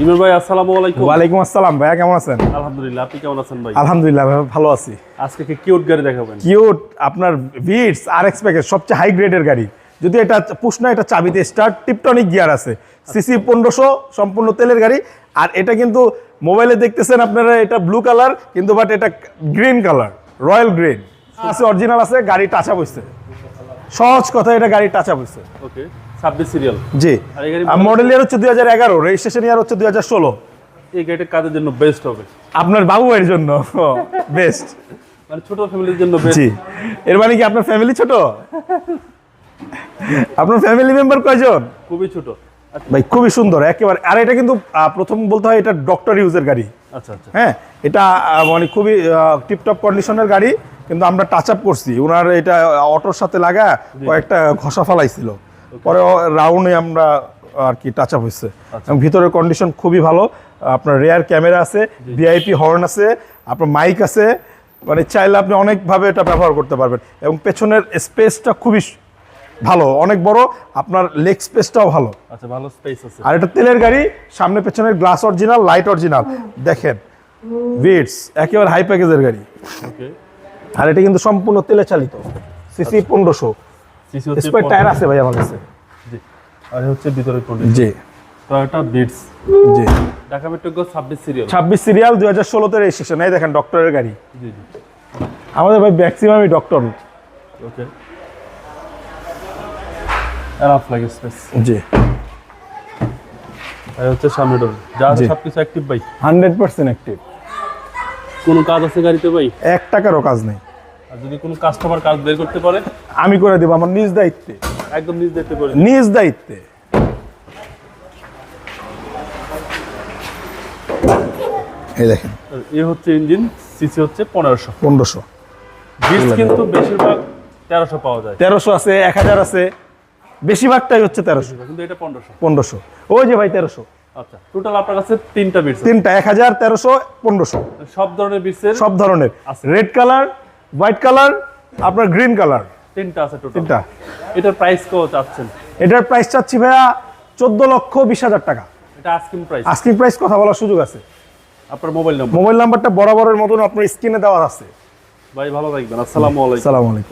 ইমরান ভাই আসসালামু আলাইকুম। ওয়ালাইকুম আসসালাম ভাইয়া কেমন আছেন? আলহামদুলিল্লাহ আপনি কেমন আছেন ভাই? আলহামদুলিল্লাহ ভাই ভালো আছি। আজকে কি কিউট গাড়ি দেখাবেন? কিউট আপনার ভিটস আর এক্স প্যাকেজ সবচেয়ে হাই গ্রেডের গাড়ি। যদি এটা পুশ না এটা চাবিতে স্টার্ট টিপটনিক গিয়ার আছে। সিসি পনেরোশো সম্পূর্ণ তেলের গাড়ি। আর এটা কিন্তু মোবাইলে দেখতেছেন আপনারা এটা ব্লু কালার কিন্তু বাট এটা গ্রিন কালার রয়্যাল গ্রিন আছে অরিজিনাল আছে গাড়ি টাচা বসছে সহজ কথা এটা গাড়ি টাচা বসছে ওকে ছাব্বিশ সিরিয়াল জি। আর মডেল ইয়ার হচ্ছে দুই হাজার এগারো রেজিস্ট্রেশন ইয়ার হচ্ছে দুই হাজার ষোলো। এই গাড়িটা কাদের জন্য বেস্ট হবে? আপনার বাবু ভাইয়ের জন্য বেস্ট মানে ছোট ফ্যামিলির জন্য বেস্ট জি। এর মানে কি আপনার ফ্যামিলি ছোট? আপনার ফ্যামিলি মেম্বার কয়জন? খুবই ছোট। আচ্ছা। ভাই খুবই সুন্দর একেবারে। আর এটা কিন্তু প্রথম বলতে হয় এটা ডক্টর ইউজের গাড়ি। আচ্ছা আচ্ছা। হ্যাঁ এটা মানে খুবই টিপটপ কন্ডিশনের গাড়ি কিন্তু আমরা টাচ আপ করছি। ওনার এটা অটোর সাথে লাগা কয়েকটা ঘষা ফালাইছিল। পরে রাউন্ডে আমরা আর কি টাচ আপ হয়েছে এবং ভিতরের কন্ডিশন খুবই ভালো। আপনার রেয়ার ক্যামেরা আছে ভিআইপি হর্ন আছে আপনার মাইক আছে। মানে চাইলে আপনি অনেকভাবে এটা ব্যবহার করতে পারবেন। এবং পেছনের স্পেসটা খুবই ভালো অনেক বড়। আপনার লেগ স্পেসটাও ভালো। আচ্ছা ভালো স্পেস আছে। আর এটা তেলের গাড়ি সামনে পেছনের গ্লাস অরিজিনাল লাইট অরিজিনাল দেখেন ভিটস একেবারে হাই প্যাকেজের গাড়ি। ওকে আর এটা কিন্তু সম্পূর্ণ তেলে চালিত। সিসি পনেরোশো। সিসি স্পেয়ার টায়ার আছে ভাই আমার কাছে। জি। আর হচ্ছে ভিতরে কন্ডিশন জি। টয়োটা বিটস জি। ঢাকা মেট্রো ছাব্বিশ সিরিয়াল ছাব্বিশ সিরিয়াল দুই হাজার ষোলোতে রেজিস্ট্রেশন এই দেখেন ডক্টরের গাড়ি। জি জি। আমাদের ভাই ম্যাক্সিমামই ডক্টর ওকে এনাফ লাগে স্পেস জি। আর হচ্ছে সামনে ডোর যা। সবকিছু অ্যাক্টিভ ভাই। হান্ড্রেড পার্সেন্ট অ্যাক্টিভ কোনো কাজ আছে গাড়িতে ভাই? এক টাকারও কাজ নেই। আর যদি কোনো কাস্টমার কাজ বের করতে পারে আমি করে দেবো আমার নিজ দায়িত্বে। একদম নিজ দেখতে পারে নিজ দায়িত্বে। এই দেখেন। এ হচ্ছে ইঞ্জিন সিসি হচ্ছে পনেরোশো। পনেরোশো। বিটস কিন্তু বেশিরভাগ তেরোশো পাওয়া যায়। তেরোশো আছে এক হাজার আছে। বেশিরভাগটাই হচ্ছে তেরোশো। কিন্তু এটা পনেরোশো। পনেরোশো। ওই যে ভাই তেরোশো। আচ্ছা টোটাল আপনার কাছে তিনটা বিটস তিনটা এক হাজার তেরোশো পনেরোশো। সব ধরনের বিটসের সব ধরনের। আছে। রেড কালার হোয়াইট কালার আপনার গ্রিন কালার তিনটা আছে টোটাল তিনটা। এটার প্রাইস কত চাচ্ছেন? এটার প্রাইস চাচ্ছি ভাইয়া চোদ্দ লক্ষ বিশ হাজার টাকা। এটা আস্কিং প্রাইস আস্কিং প্রাইস কথা বলার সুযোগ আছে। আপনার মোবাইল নাম্বার মোবাইল নাম্বারটা বরাবরের মতন আপনার স্ক্রিনে দেওয়া আছে। ভাই ভালো থাকবেন। আসসালামু আলাইকুম। আসসালামু আলাইকুম।